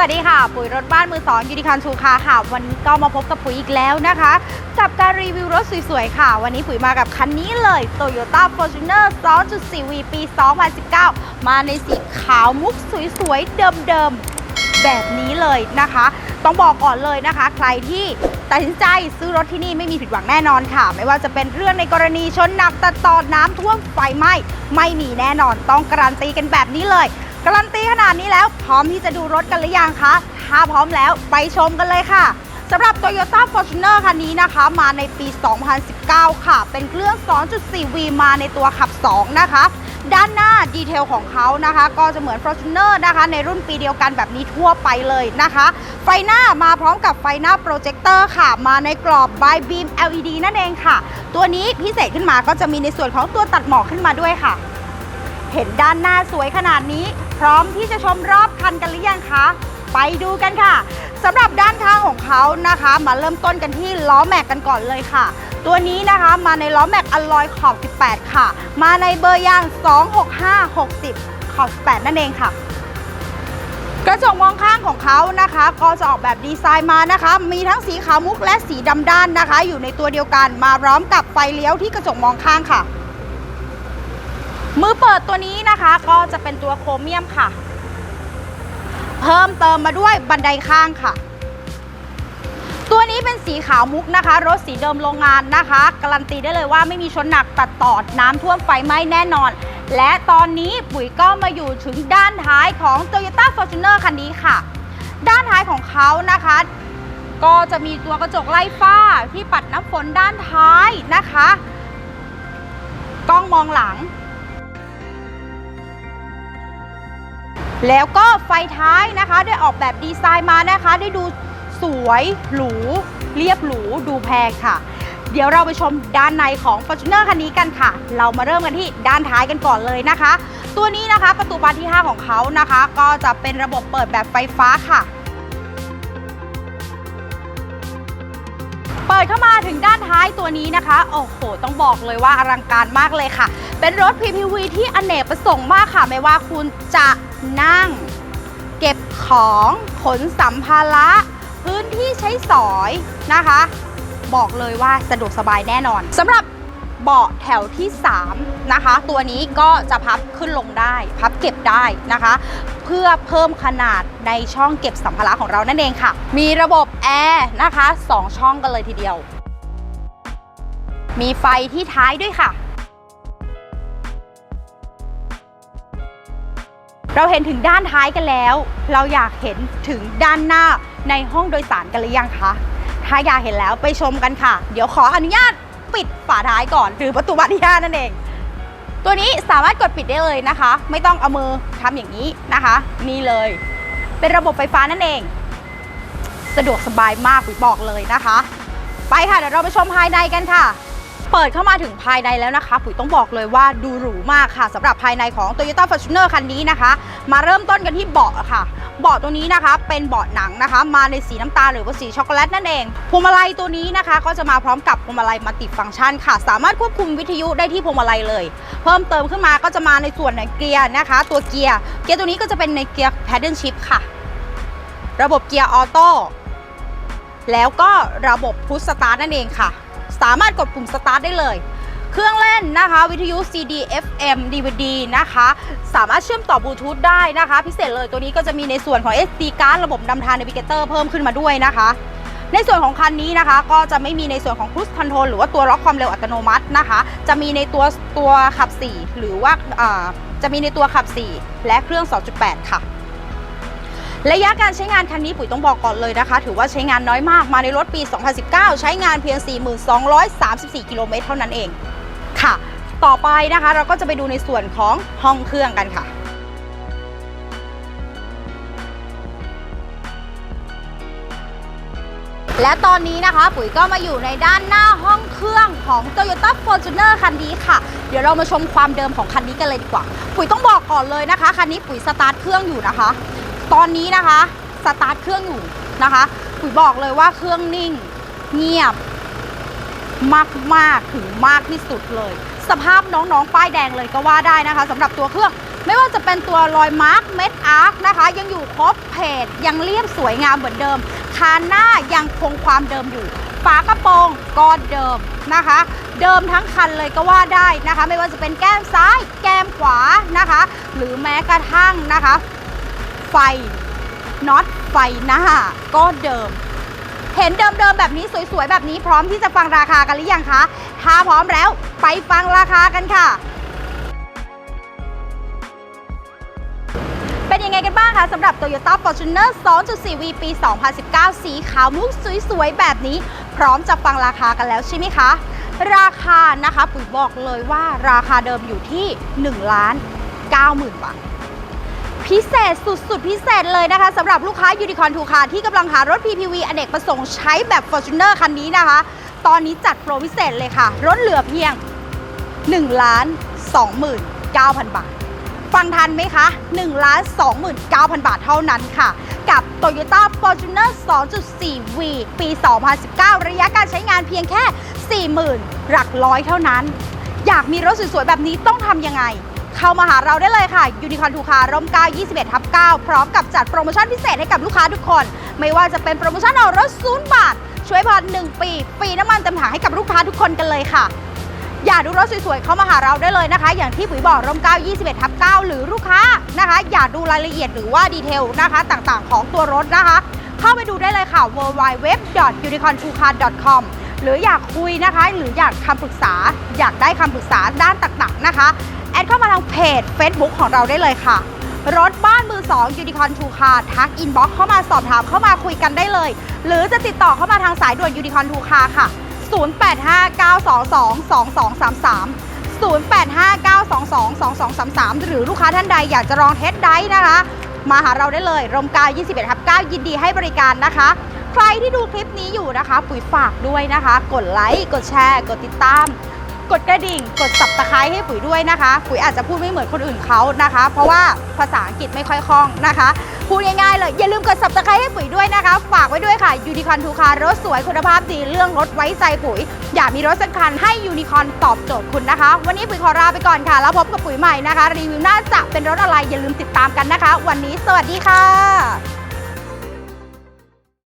วัสดีค่ะ ปุ๋ยรถบ้านมือสองยูนิคอนชูคาค่ะ วันนี้ก็มาพบกับปุ๋ยอีกแล้วนะคะ กับการรีวิวรถสวยๆค่ะ วันนี้ปุ๋ยมากับคันนี้เลย Toyota Fortuner 2.4V ปี 2019 มาในสีขาวมุกสวยๆ เดิมๆ แบบนี้เลยนะคะ ต้องบอกก่อนเลยนะคะ ใครที่ตัดสินใจซื้อรถที่นี่ไม่มีผิดหวังแน่นอนค่ะ ไม่ว่าจะเป็นเรื่องในกรณีชนหนักตัดต่อน้ำท่วมไฟไหม้ไม่มีแน่นอนต้องการันตีกันแบบนี้เลย การันตีขนาดนี้แล้วพร้อมที่จะดูรถกันหรือยังคะ ถ้าพร้อมแล้วไปชมกันเลยค่ะสำหรับ Toyota Fortuner คันนี้นะคะ มาในปี 2019 ค่ะ เป็นเครื่อง 2.4V มาในตัวขับ 2 นะคะ ด้านหน้าดีเทลของเขานะคะ ก็จะเหมือน Fortuner นะคะ ในรุ่นปีเดียวกันแบบนี้ทั่วไปเลยนะคะ ไฟหน้ามาพร้อมกับไฟหน้าโปรเจคเตอร์ค่ะ มาในกรอบ by beam LED นั่นเองค่ะ ตัวนี้พิเศษขึ้นมาก็จะมีในส่วนของตัวตัดหมอกขึ้นมาด้วยค่ะ เห็นด้านหน้าสวยขนาดนี้ พร้อมที่จะชมรอบคันกันหรือยังคะ ไปดูกันค่ะสำหรับด้านข้างของเขานะคะ มาเริ่มต้นกันที่ล้อแม็กกันก่อนเลยค่ะ ตัวนี้นะคะมาในล้อแม็กอลลอยขอบ 18 ค่ะ มาในเบอร์ยาง 26560 ขอบ 18 นั่นเองค่ะกระจกมองข้างของเขานะคะ ก็จะออกแบบดีไซน์มานะคะ มีทั้งสีขาวมุกและสีดำด้านนะคะ อยู่ในตัวเดียวกันมาพร้อมกับไฟเลี้ยวที่กระจกมองข้างค่ะ มือเปิดตัวนี้นะคะก็จะเป็นตัวโครเมียมค่ะ เพิ่มเติมมาด้วยบันไดข้างค่ะ ตัวนี้เป็นสีขาวมุกนะคะ รถสีเดิมโรงงานนะคะ การันตีได้เลยว่าไม่มีชนหนักตัดต่อน้ำท่วมไฟไหม้แน่นอน และตอนนี้ปุ๋ยก็มาอยู่ถึงด้านท้ายของ Toyota Fortuner คันนี้ค่ะ ด้านท้ายของเขานะคะก็จะมีตัวกระจกไล่ฟ้าที่ปัดน้ำฝนด้านท้ายนะคะ กล้องมองหลัง แล้วก็ไฟท้ายนะคะได้ออกแบบดีไซน์มานะคะ ได้ดูสวยหรูเรียบหรูดูแพงค่ะ เดี๋ยวเราไปชมด้านในของ Fortuner คันนี้กันค่ะ เรามาเริ่มกันที่ด้านท้ายกันก่อนเลยนะคะ ตัวนี้นะคะประตูบานที่ 5 ของเขานะคะ ก็จะเป็นระบบเปิดแบบไฟฟ้าค่ะเปิดเข้ามาถึงด้านท้ายตัวนี้นะคะ โอ้โห ต้องบอกเลยว่าอลังการมากเลยค่ะ เป็นรถ PPV ที่อเนกประสงค์มากค่ะ ไม่ว่าคุณจะ นั่ง เก็บของขนสัมภาระ พื้นที่ใช้สอยนะคะ บอกเลยว่าสะดวกสบายแน่นอนสำหรับเบาะแถวที่ 3 นะคะ ตัวนี้ก็จะพับขึ้นลงได้ พับเก็บได้นะคะ เพื่อเพิ่มขนาดในช่องเก็บสัมภาระของเรานั่นเองค่ะ มีระบบแอร์นะคะ 2 ช่องกันเลยทีเดียว มีไฟที่ท้ายด้วยค่ะ เราเห็นถึงด้านท้ายกันแล้ว เราอยากเห็นถึงด้านหน้าในห้องโดยสารกันหรือยังคะถ้าอยากเห็นแล้วไปชมกันค่ะ เดี๋ยวขออนุญาตปิดฝาท้ายก่อนหรือประตูบานที่ห้านั่นเอง ตัวนี้สามารถกดปิดได้เลยนะคะ ไม่ต้องเอามือทำอย่างนี้นะคะ นี่เลย เป็นระบบไฟฟ้านั่นเอง สะดวกสบายมากปุ๋ยบอกเลยนะคะ ไปค่ะเดี๋ยวเราไปชมภายในกันค่ะ เปิดเข้ามาถึงภายในแล้วนะคะ ปุ๋ยต้องบอกเลยว่าดูหรูมากค่ะสำหรับภายในของ Toyota Fortuner คันนี้นะคะ มาเริ่มต้นกันที่เบาะค่ะ เบาะตัวนี้นะคะเป็นเบาะหนังนะคะ มาในสีน้ำตาลหรือว่าสีช็อกโกแลตนั่นเองพวงมาลัยตัวนี้นะคะ ก็จะมาพร้อมกับพวงมาลัยมัลติฟังก์ชันค่ะ สามารถควบคุมวิทยุได้ที่พวงมาลัยเลย เพิ่มเติมขึ้นมาก็จะมาในส่วนในเกียร์นะคะ ตัวเกียร์เกียร์ตัวนี้ก็จะเป็นในเกียร์ paddle shift ค่ะ ระบบเกียร์ออโต้แล้วก็ระบบพุชสตาร์ทนั่นเองค่ะ สามารถกดปุ่มสตาร์ทได้เลย เครื่องเล่นนะคะ วิทยุ CD FM DVD นะคะ สามารถเชื่อมต่อบลูทูธได้นะคะ พิเศษเลยตัวนี้ก็จะมีในส่วนของ SD card ระบบนำทาง Navigator เพิ่มขึ้นมาด้วยนะคะในส่วนของคันนี้นะคะ ก็จะไม่มีในส่วนของ Cruise Control หรือว่าตัวล็อกความเร็วอัตโนมัตินะคะ จะมีในตัวตัวขับ 4 หรือว่าอ่าจะมีในตัวขับ 4 และเครื่อง 2.8 ค่ะ ระยะการใช้งานคันนี้ปุ๋ยต้องบอกก่อนเลยนะคะ ถือว่าใช้งานน้อยมากมาในรถปี 2019 ใช้งานเพียง 4234 กิโลเมตรเท่านั้นเองค่ะ ต่อไปนะคะเราก็จะไปดูในส่วนของห้องเครื่องกันค่ะและตอนนี้นะคะปุ๋ยก็มาอยู่ในด้านหน้าห้องเครื่องของ Toyota Fortuner คันนี้ค่ะ เดี๋ยวเรามาชมความเดิมของคันนี้กันเลยดีกว่า ปุ๋ยต้องบอกก่อนเลยนะคะ คันนี้ปุ๋ยสตาร์ทเครื่องอยู่นะคะ ตอนนี้นะคะสตาร์ทเครื่องอยู่นะคะปุ๋ยบอกเลยว่าเครื่องนิ่งเงียบมากๆถึงมากที่สุดเลย สภาพน้องๆ ป้ายแดงเลยก็ว่าได้นะคะสำหรับตัวเครื่อง ไม่ว่าจะเป็นตัวรอยมาร์กเม็ดอาร์คนะคะ ยังอยู่ครบเพจยังเรียบสวยงามเหมือนเดิม คานหน้ายังคงความเดิมอยู่ฝากระโปรงก็เดิมนะคะ เดิมทั้งคันเลยก็ว่าได้นะคะ ไม่ว่าจะเป็นแก้มซ้าย แก้มขวานะคะ หรือแม้กระทั่งนะคะ ไฟน็อตไฟหน้าก็เดิม เห็นเดิมๆแบบนี้สวยๆ แบบนี้พร้อมที่จะฟังราคากันหรือยังคะ ถ้าพร้อมแล้วไปฟังราคากันค่ะเป็นยังไงกันบ้างคะสำหรับ Toyota Fortuner 2.4V ปี 2019 สีขาวมุกสวยๆ แบบนี้ พร้อมจะฟังราคากันแล้วใช่ไหมคะ ราคานะคะปุ๋ยบอกเลยว่าราคาเดิมอยู่ที่ 1 ล้าน 90,000 บาท พิเศษสุดๆ พิเศษเลยนะคะสำหรับลูกค้ายูนิคอนทูคาที่กำลังหารถ PPV อเนกประสงค์ใช้แบบ Fortuner คันนี้นะคะ ตอนนี้จัดโปรพิเศษเลยค่ะ รถเหลือเพียง 1 ล้าน29,000 บาท ฟังทันไหมคะ 1 ล้าน29,000 บาทเท่านั้นค่ะ กับ Toyota Fortuner 2.4V ปี 2019 ระยะการใช้งานเพียงแค่ 40,000 หลักร้อยเท่านั้น อยากมีรถสวยๆ แบบนี้ต้องทำยังไง เข้ามาหาเราได้เลยค่ะยูนิคอนทูคาร่ม9 21ทับ9พร้อมกับจัดโปรโมชั่นพิเศษให้กับลูกค้าทุกคน ไม่ว่าจะเป็นโปรโมชั่นเอารถศูนย์บาท ช่วยผ่อน1ปีฟรีน้ำมันเต็มถังให้กับลูกค้าทุกคนกันเลยค่ะ อยากดูรถสวยๆ เข้ามาหาเราได้เลยนะคะ อย่างที่ปุ๋ยบอกร่ม9 21ทับ9หรือลูกค้านะคะ อยากดูรายละเอียดหรือว่าดีเทลนะคะต่างๆ ของตัวรถนะคะ เข้าไปดูได้เลยค่ะ w w w u n i c o r n t o c a r c o m หรืออยากคุยนะคะ หรืออยากคำปรึกษา อยากได้คำปรึกษาด้านต่างๆนะคะ ดเข้ามาทางเพจ Facebook ของเราได้เลยค่ะ รถบ้านมือ2 Unicorn 2 Car ทักอินบ็อกเข้ามาสอบถามเข้ามาคุยกันได้เลย หรือจะติดต่อเข้ามาทางสายด่วน Unicorn 2 Car ค่ะ 0859222233 0859222233 หรือลูกค้าท่านใดอยากจะลองเทสได้นะคะ มาหาเราได้เลยรมกา21ทับ9ยินดีให้บริการนะคะ ใครที่ดูคลิปนี้อยู่นะคะ ปุ๋ยฝากด้วยนะคะ กดไลค์ กดแชร์ กดติดตาม กดกระดิ่ง กดสับตะไคร้ให้ปุ๋ยด้วยนะคะ ปุ๋ยอาจจะพูดไม่เหมือนคนอื่นเขานะคะ เพราะว่าภาษาอังกฤษไม่ค่อยคล่องนะคะ พูดง่ายๆเลย อย่าลืมกดสับตะไคร้ให้ปุ๋ยด้วยนะคะ ฝากไว้ด้วยค่ะยูนิคอนทูคารถสวยคุณภาพดีเรื่องรถไว้ใจปุ๋ย อย่ามีรถสักคันให้ยูนิคอนตอบโจทย์คุณนะคะ วันนี้ปุ๋ยขอลาไปก่อนค่ะ แล้วพบกับปุ๋ยใหม่นะคะ รีวิวหน่าจะเป็นรถอะไรอย่าลืมติดตามกันนะคะ วันนี้สวัสดีค่ะ